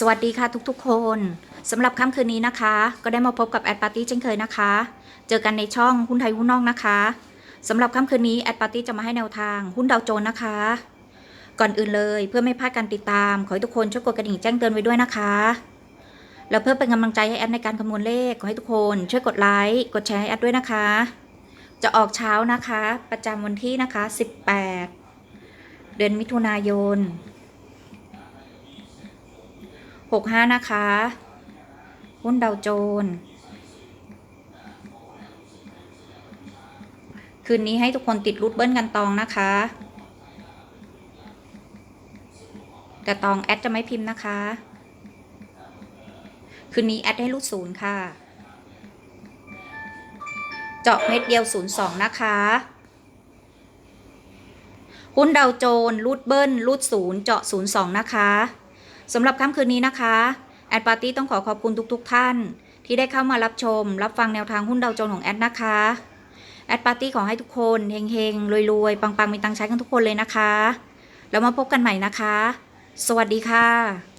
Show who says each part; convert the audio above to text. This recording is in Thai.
Speaker 1: สวัสดีค่ะทุกๆคนสำหรับค่ำคืนนี้นะคะ ก็ได้มาพบกับแอดปาร์ตี้เช่นเคยนะคะ เจอกันในช่องหุ้นไทยหุ้นนอกนะคะสำหรับค่ำคืนนี้แอดปาร์ตี้จะมาให้แนวทางหุ้นดาวโจน์นะคะ ก่อนอื่นเลยเพื่อไม่พลาดการติดตาม ขอให้ทุกคนช่วยกดกระดิ่งแจ้งเตือนไว้ด้วยนะคะ แล้วเพื่อเป็นกำลังใจให้แอดในการคำนวณเลขขอให้ทุกคนช่วยกดไลค์กดแชร์ให้แอดด้วยนะคะ จะออกเช้านะคะ ประจำวันที่นะคะ 18 เดือนมิถุนายน หกห้านะคะ หุ้นดาวโจน คืนนี้ให้ทุกคนติดรูทเบิ้ลกันตองนะคะ แต่ตองแอดจะไม่พิมพ์นะคะ คืนนี้แอดให้รูทศูนย์ค่ะ เจาะเม็ดเดียวศูนย์สองนะคะหุ้นดาวโจนรูดเบิ้ลรูดศูนย์เจาะศูนย์สองนะคะ สำหรับค่ำคืนนี้นะคะ แอดปาร์ตี้ต้องขอขอบคุณทุกๆทท่าน ที่ได้เข้ามารับชม รับฟังแนวทางหุ้นดาวโจนส์ของแอดนะคะ แอดปาร์ตี้ขอให้ทุกคนเฮงๆรวยๆ ปังๆ มีตังใช้กันทุกคนเลยนะคะ แล้วมาพบกันใหม่นะคะ สวัสดีค่ะ